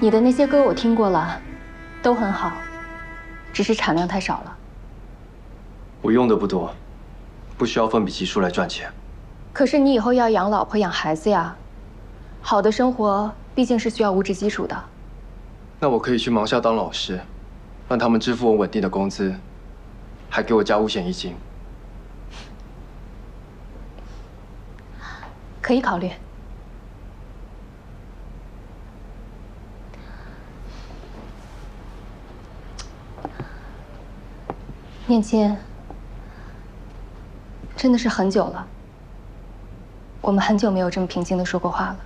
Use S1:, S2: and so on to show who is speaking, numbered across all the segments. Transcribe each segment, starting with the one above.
S1: 你的那些歌我听过了，都很好，只是产量太少了。
S2: 我用的不多，不需要奋笔疾书来赚钱。
S1: 可是你以后要养老婆养孩子呀，好的生活毕竟是需要物质基础的。
S2: 那我可以去忙下当老师，让他们支付我稳定的工资，还给我加五险一金。
S1: 可以考虑。念亲，真的是很久了，我们很久没有这么平静的说过话了。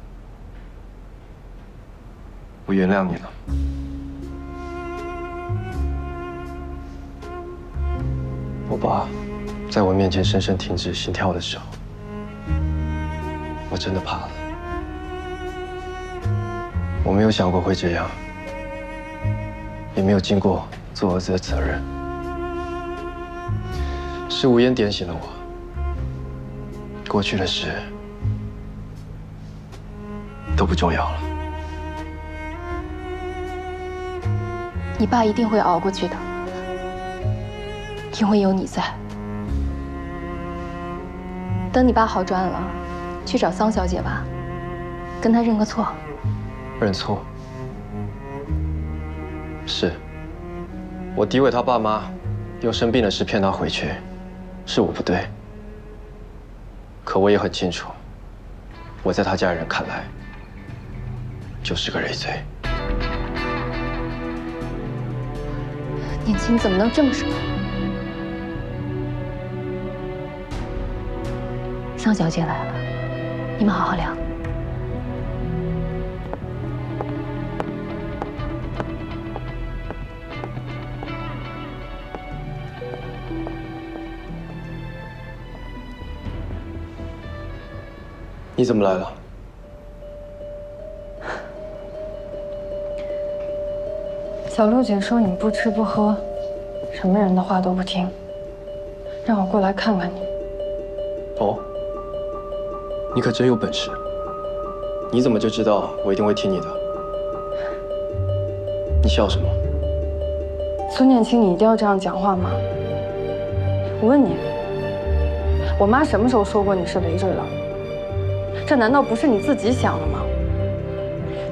S2: 我原谅你了。我爸在我面前深深停止心跳的时候，我真的怕了。我没有想过会这样，也没有尽过做儿子的责任。是无言点醒了我，过去的事都不重要了。
S1: 你爸一定会熬过去的，因为有你在。等你爸好转了，去找桑小姐吧，跟她认个错。
S2: 认错？是，我诋毁他爸妈，用生病的事骗他回去。是我不对，可我也很清楚，我在他家人看来就是个累赘。
S1: 年青怎么能这么说？桑小姐来了，你们好好聊。
S2: 你怎么来了？
S3: 小陆姐说你不吃不喝，什么人的话都不听，让我过来看看你。
S2: 哦，你可真有本事！你怎么就知道我一定会听你的？你笑什么？
S3: 苏念青，你一定要这样讲话吗？我问你，我妈什么时候说过你是累赘了？这难道不是你自己想的吗？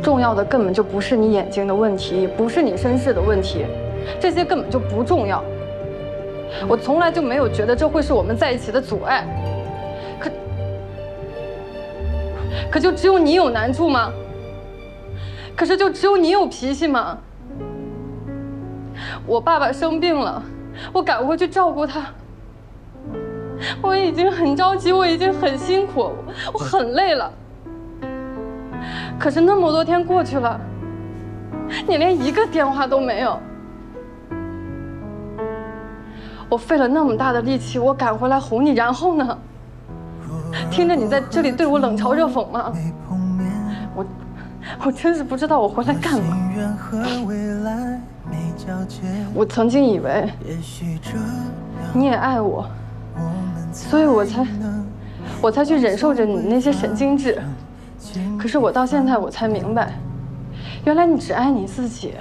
S3: 重要的根本就不是你眼睛的问题，也不是你身世的问题，这些根本就不重要。我从来就没有觉得这会是我们在一起的阻碍。可，可就只有你有难处吗？可是就只有你有脾气吗？我爸爸生病了，我赶回去照顾他。我已经很着急，我已经很辛苦，我很累了。可是那么多天过去了，你连一个电话都没有。我费了那么大的力气，我赶回来哄你，然后呢？听着你在这里对我冷嘲热讽吗？我，我真是不知道我回来干嘛。我曾经以为你也爱我。所以我才，我才去忍受着你那些神经质。可是我到现在我才明白，原来你只爱你自己。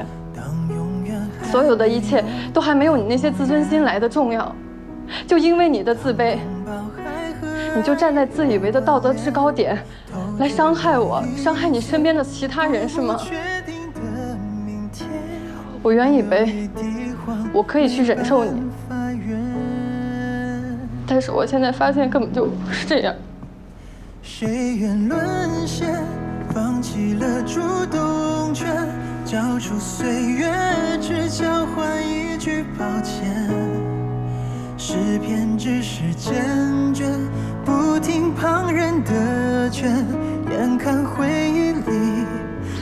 S3: 所有的一切都还没有你那些自尊心来的重要。就因为你的自卑，你就站在自以为的道德制高点，来伤害我，伤害你身边的其他人，是吗？我原以为我可以去忍受你。但是我现在发现根本就不是这样。谁愿沦陷，放弃了主动权，交出岁月，只交换一句抱歉。诗篇只是坚决，不听旁人的劝，眼看回忆里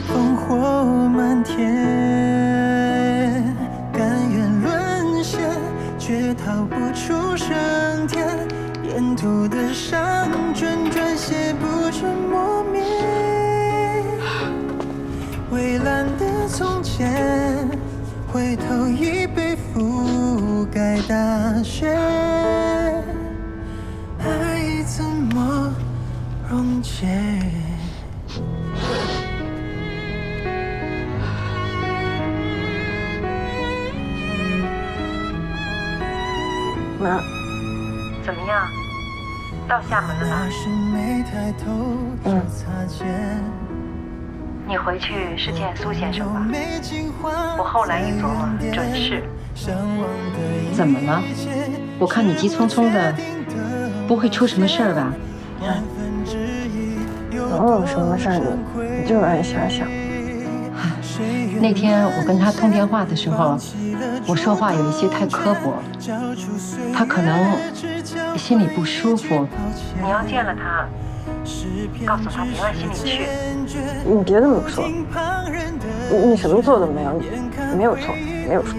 S3: 烽火漫天，纸上转转，写不出磨灭。蔚蓝的从前，回头已被覆盖。大雪，爱怎么溶解？
S4: 怎么样？到厦门了吗？
S3: 嗯。
S4: 你回去是见苏先生吧？我后来一琢磨，准是。
S5: 怎么了？我看你急匆匆的，不会出什么事儿吧？
S3: 能有什么事儿？你你就爱瞎想。
S5: 那天我跟他通电话的时候，我说话有一些太刻薄，他可能心里不舒服。
S4: 你要见了他，告诉他别往心里去。
S3: 你别这么说，你什么错都没有，你没有错，没有错。